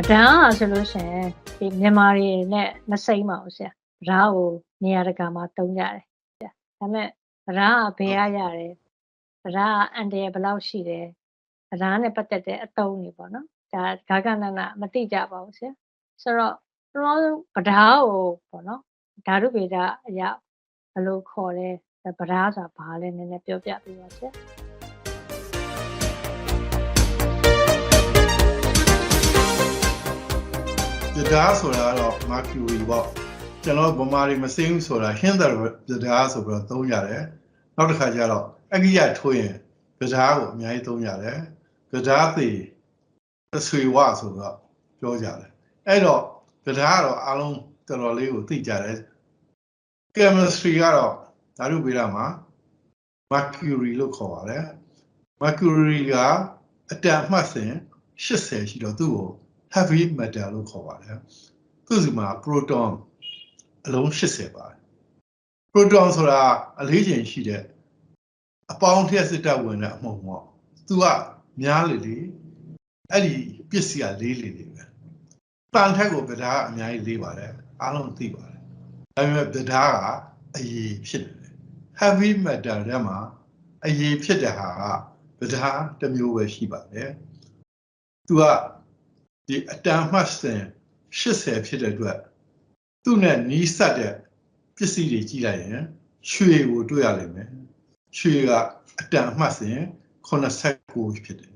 ပဒန်းဟာဆိုလို့ရှိရင်ဒီမြန်မာတွေနဲ့မစိမ့်ပါဘူးဆရာပဒန်းကိုနေရာတကာမှာတုံးကြတယ်ဆရာဒါပေမဲ့ပဒန်းကဘယ်ရရတယ်ပဒန်းကအန်တရယ်ဘယ်လောက်ရှိတယ်ပဒန်းနဲ့ပတ်သက်တဲ့အတုံးတွေပေါ့နော်ဒါဂါကနနမသိကြပါဘူးဆရာဆိုတော့ကျွန်တော်ပဒန်းကိုပေါ့နော်ဓာတုဗေဒအရာဘယ်လိုခေါ်လဲပဒန်းဆိုတာဘာလဲနည်းနည်းပြောပြပေးပါဆရာ တရားဆိုတာကတော့ mercury ပေါ့ကျွန်တော်ဗမာတွေမစိမ့်ဘူးဆိုတာဟင်းတယ်တရားဆိုပြီးတော့သုံးရတယ်နောက်တစ်ခါကျတော့အကိယထိုးရင်တရားကိုအများကြီးသုံးရတယ်တရားသေးအဆွေဝဆိုတော့ပြောကြတယ်အဲ့တော့တရားကတော့အားလုံးတော်တော်လေးကိုသိကြတယ် chemistry ကတော့ဓာတုဗေဒမှာ mercury လို့ခေါ်ပါတယ် mercury ကအတန်အမှတ်စဉ်80ရှိတော့သူ့ကို heavy metal လို့ခေါ်ပါတယ်သူ့စီမှာ proton အလုံး80ပါတယ် proton ဆိုတာအလေးချိန်ရှိတဲ့အပေါင်းထက်စစ်တပ်ဝင်တဲ့အမှုန်ပေါ့သူကများလေလေအဲ့ဒီပစ္စည်းကလေးလေလေပဲတန်ထက်ကိုဗဒါကအများကြီးလေးပါတယ်အားလုံးသိပါတယ်ဒါပေမဲ့ဗဒါကအရေးဖြစ်တယ် heavy metal ထဲမှာအရေးဖြစ်တဲ့ဟာကဗဒါတစ်မျိုးပဲရှိပါတယ်သူက ဒီအတန်မှတ်စဉ်80ဖြစ်တဲ့အတွက်သူ့နဲ့နီးစပ်တဲ့ပစ္စည်းတွေကြည့်လိုက်ရင်ရွှေကိုတွေ့ရလိမ့်မယ်ရွှေကအတန်မှတ်စဉ်89ဖြစ်တယ်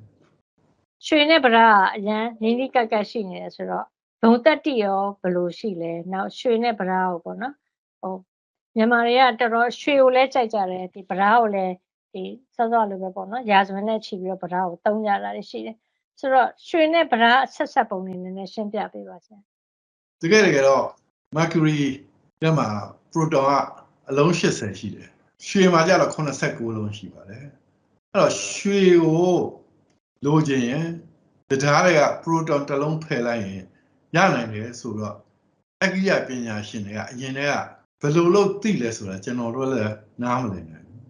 ရွှေနဲ့ဗရာကအရန်နီးနီးကပ်ကပ်ရှိနေတယ်ဆိုတော့ဘုံတက်တီရောဘယ်လိုရှိလဲနောက်ရွှေနဲ့ဗရာကိုပေါ့နော်ဟိုမြန်မာတွေကတော်တော်ရွှေကိုလည်းကြိုက်ကြတယ်ဒီဗရာကိုလည်းဒီစောစောလိုပဲပေါ့နော်ရာဇဝင်နဲ့ချီပြီးတော့ဗရာကိုတုံးကြတာတွေရှိတယ် ဆိုတော့ရွှေနဲ့ဗရာအဆက်ဆက်ပုံတွေနည်းနည်းရှင်းပြပေးပါဆရာတကယ်တကယ်တော့ mercury ထဲမှာ proton ကအလုံး80ရှိတယ်ရွှေမှာကျတော့89လုံးရှိပါတယ်အဲ့တော့ရွှေကိုလိုချင်ရင်တရားတွေက proton တစ်လုံးဖယ်လိုက်ရင်ရနိုင်တယ်ဆိုတော့အကိယပညာရှင်တွေကအရင်တည်းကဘယ်လိုလုပ်သိလဲဆိုတာကျွန်တော်တို့လည်းနားမလည်နိုင်ဘူး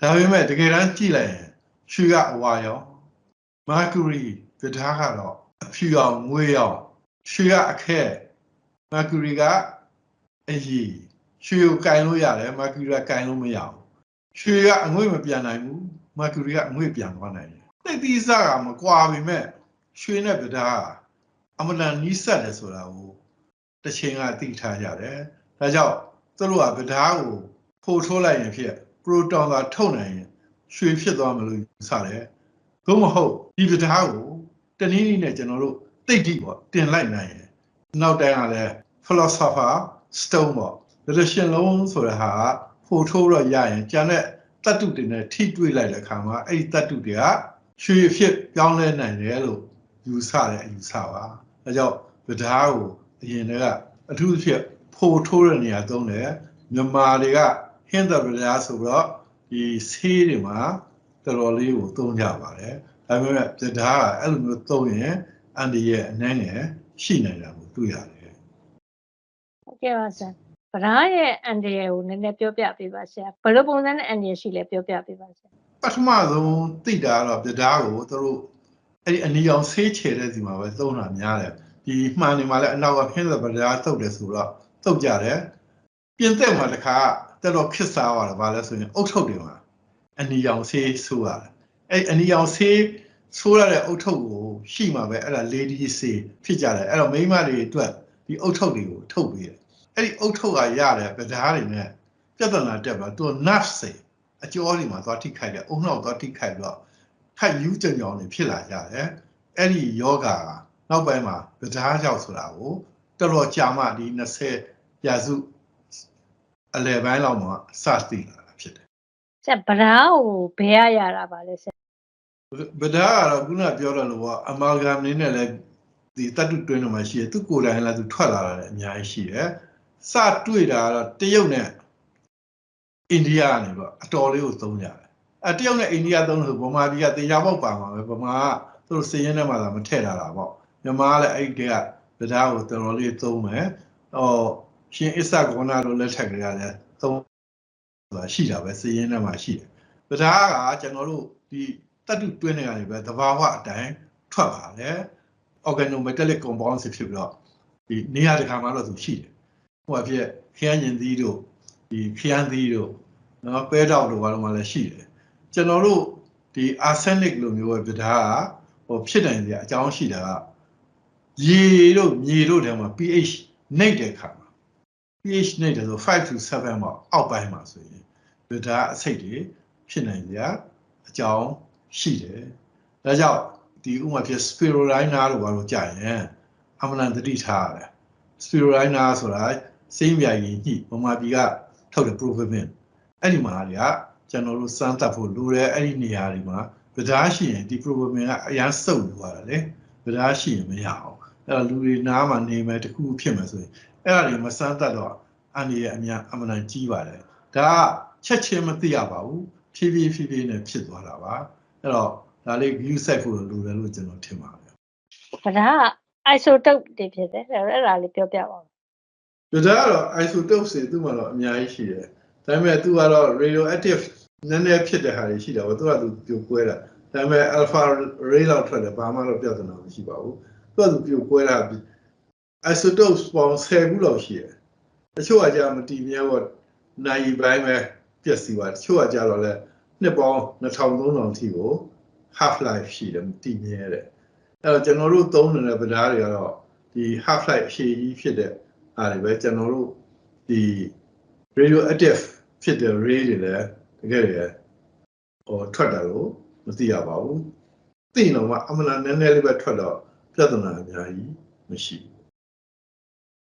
ဒါပေမဲ့တကယ်တမ်းကြည့်လိုက်ရင်ရွှေကအဝါရော mercury တရားကတော့အဖြူရောင်ငွေရောင်ရွှေကအခဲ mercury ကအကြီးရွှေကိုကင်လို့ရတယ် mercury ကကင်လို့မရဘူးရွှေကအငွေ့မပြန်နိုင်ဘူး mercury ကအငွေ့ပြန်သွားနိုင်တယ်သိတိစကမကွာပြီမဲ့ရွှေနဲ့ဗဒါကအမတန်နီးစပ်တယ်ဆိုတာကိုတစ်ချိန်ကသိထားကြတယ်ဒါကြောင့်သူတို့ကဗဒါကိုဖိုထိုးလိုက်ရင်ဖြစ် proton ကထုတ်နိုင်ရင်ရွှေဖြစ်သွားမလို့ယူဆတယ် သို့မဟုတ်ဒီဗဒါကိုတနည်းနည်းနဲ့ကျွန်တော်တို့သိတိပေါ့တင်လိုက်နိုင်ရင်နောက်တိုင်းကလည်း philosopher stone ပေါ့ဒါလို့ရှင်လုံးဆိုတဲ့ဟာကဖိုထိုးတော့ရရင်ကျန်တဲ့တတ္တုတွေနဲ့ထိတွေ့လိုက်တဲ့အခါမှာအဲ့ဒီတတ္တုတွေကရွှေဖြစ်ပြောင်းလဲနိုင်တယ်လို့ယူဆတဲ့အယူဆပါဒါကြောင့်ဗဒါကိုအရင်တည်းကအထူးသဖြင့်ဖိုထိုးတဲ့နေရာသုံးတယ်မြန်မာတွေကဟင်းသက်ဗဒါဆိုတော့ဒီဆေးတွေမှာ တော်တော်လေးကိုသုံးကြပါတယ်ဒါပေမဲ့ဗဒါကအဲ့လိုမျိုးသုံးရင်အန်ဒီရဲ့အနှဲငယ်ရှိနိုင်တာကိုတွေ့ရတယ်ဟုတ်ကဲ့ပါဆရာဗရာရဲ့အန်ဒီရယ်ကိုနည်းနည်းပြောပြပေးပါဆရာဘယ်လိုပုံစံနဲ့အန်ဒီရယ်ရှိလဲပြောပြပေးပါဆရာပထမဆုံးသိတာကတော့ပြဒါကိုသူတို့အဲ့ဒီအနီအောင်ဆေးချေတဲ့စီမှာပဲသုံးတာများတယ်ဒီမှန်နေမှာလည်းအနောက်ကဖင်းသက်ပြဒါသုတ်တယ်ဆိုတော့သုတ်ကြတယ်ပြင်သက်မှာတစ်ခါတော်တော်ခစ်စားသွားတယ်ဗာလဲဆိုရင်အုတ်ထုတ်တွေမှာ အနီအောင်ဆေးဆိုးရတယ်အဲ့အနီအောင်ဆေးဆိုးရတဲ့အုတ်ထုတ်ကိုရှိမှာပဲအဲ့ဒါ lady ဆေးဖြစ်ကြတယ်အဲ့တော့မိန်းမတွေအတွက်ဒီအုတ်ထုတ်တွေကိုထုတ်ပေးတယ်အဲ့ဒီအုတ်ထုတ်ကရတယ်ပြဒါတွေနဲ့ပြဿနာတက်ပါသူက nerve စိတ်အကျော်တွေမှာသွားထိခိုက်တယ်အုံနောက်သွားထိခိုက်ပြီးတော့ခက်ယူးကြံကြောင်တွေဖြစ်လာကြတယ်အဲ့ဒီယောဂါကနောက်ပိုင်းမှာဗဒါကြောက်ဆိုတာကိုတော်တော်ကြာမှဒီ20ရာစုအလယ်ပိုင်းလောက်မှာစသိလာတာဖြစ်တယ် ဆရာဗရာကိုဘယ်ရရတာပါလဲဆရာဗဒါကတော့ခုနပြောရလို့ကအမာဂမ်နေနဲ့လည်းဒီတတ်တုတွင်းတော့မှရှိတယ်သူကိုယ်တိုင်လည်းသူထွက်လာတာလည်းအများကြီးရှိတယ်စတွေ့တာကတော့တရုတ်နဲ့အိန္ဒိယကနေပေါ့အတော်လေးကိုသုံးကြတယ်အဲတရုတ်နဲ့အိန္ဒိယသုံးလို့ဗမာပြည်ကတင်ညာပေါက်ပါမှာပဲဗမာကသူတို့စည်ရင်းထဲမှာသာမထည့်တာတာပေါ့မြန်မာကလည်းအဲ့ဒီကဗဒါကိုတော်တော်လေးသုံးမယ်ဟောရှင်အစ္ဆဂေါနာတို့လက်ထက်ကလေးကလည်းသုံး ဆိုတာရှိတာပဲစည်ရင်းထဲမှာရှိတယ်ဗဒါကကျွန်တော်တို့ဒီတတ်တုတွင်းနေရတယ်ပဲသဘာဝအတိုင်းထွက်ပါတယ် organometallic compounds တွေဖြစ်ပြီးတော့ဒီနေရာတစ်ခါမှတော့သူရှိတယ်ဟိုအဖြစ်ခရမ်းညင်သီးတို့ဒီခရမ်းသီးတို့နော်ပဲတောက်တို့ဘာလို့မှလည်းရှိတယ်ကျွန်တော်တို့ဒီ arsenic လိုမျိုးပဲပြဒါကဟိုဖြစ်နိုင်တဲ့အကြောင်းရှိတာကရေတို့မြေတို့ထဲမှာ pH နှိမ့်တဲ့ခါမှာ pH နှိမ့်တယ်ဆို5 to 7မှာအောက်ပိုင်းမှာဆိုရင်ပြဒါအဆိပ်တွေဖြစ်နိုင်ကြအကြောင်းရှိတယ်ဒါကြောင့်ဒီဥမာဖြစ် spirulina လို့ဘာလို့ကြာရင်အမလန်တတိထားရတယ် spirulina ဆိုတာစိမ့်မြိုင်ကြီးညှိပမာပြည်ကထုတ်တဲ့ provimin အဲ့ဒီမှာတွေကကျွန်တော်တို့စမ်းသပ်ဖို့လိုတယ်အဲ့ဒီနေရာတွေမှာဗဒါရှိရင်ဒီ provimin ကအရန်စုပ်လို့ရတယ်လေဗဒါရှိရင်မရအောင်အဲ့တော့လူတွေနားမှာနေမယ်တခုဖြစ်မယ်ဆိုရင်အဲ့ဒါတွေမစမ်းသပ်တော့အန်ဒီရဲ့အများအမှန်တန်ကြီးပါတယ်ဒါကချက်ချင်းမသိရပါဘူးဖြည်းဖြည်းဖြည်းဖြည်းနဲ့ဖြစ်သွားတာပါအဲ့တော့ဒါလေး view set ဖို့လိုတယ်လို့ကျွန်တော်ထင်ပါတယ်ဒါက isotope တွေဖြစ်တယ်အဲ့ဒါလေးပြောပြပါဦးဒါကတော့ isotope တွေသူ့မှာတော့အများကြီးရှိတယ်ဒါပေမဲ့သူကတော့ radioactive နည်းနည်းဖြစ်တဲ့ဟာတွေရှိတာပေါ့သူကသူပြိုကွဲတာဒါပေမဲ့ alpha ray လောက်ထွက်တယ်ဘာမှတော့ပြဿနာမရှိပါဘူးသူကသူပြိုကွဲတာ isotope ပေါင်း10ခုလောက်ရှိတယ်တချို့ကကြာမတည်မြဲတော့နိုင်ပိုင်းပဲပြည့်စည်သွားတချို့ကကြာတော့လဲနှစ်ပေါင်း2000 3000ထိကို half life ရှိတယ်မတည်မြဲတဲ့အဲ့တော့ကျွန်တော်တို့သုံးနေတဲ့ဗဒါတွေကတော့ဒီ half life အရှည်ကြီးဖြစ်တဲ့အားတွေပဲကျွန်တော်တို့ဒီ radioactive ဖြစ်တဲ့ ray တွေလည်းတကယ်ရဟိုထွက်တာလို့မသိရပါဘူးသိတော့မှအမှန်တန်နည်းနည်းလေးပဲထွက်တော့ပြဿနာအများကြီးမရှိဘူး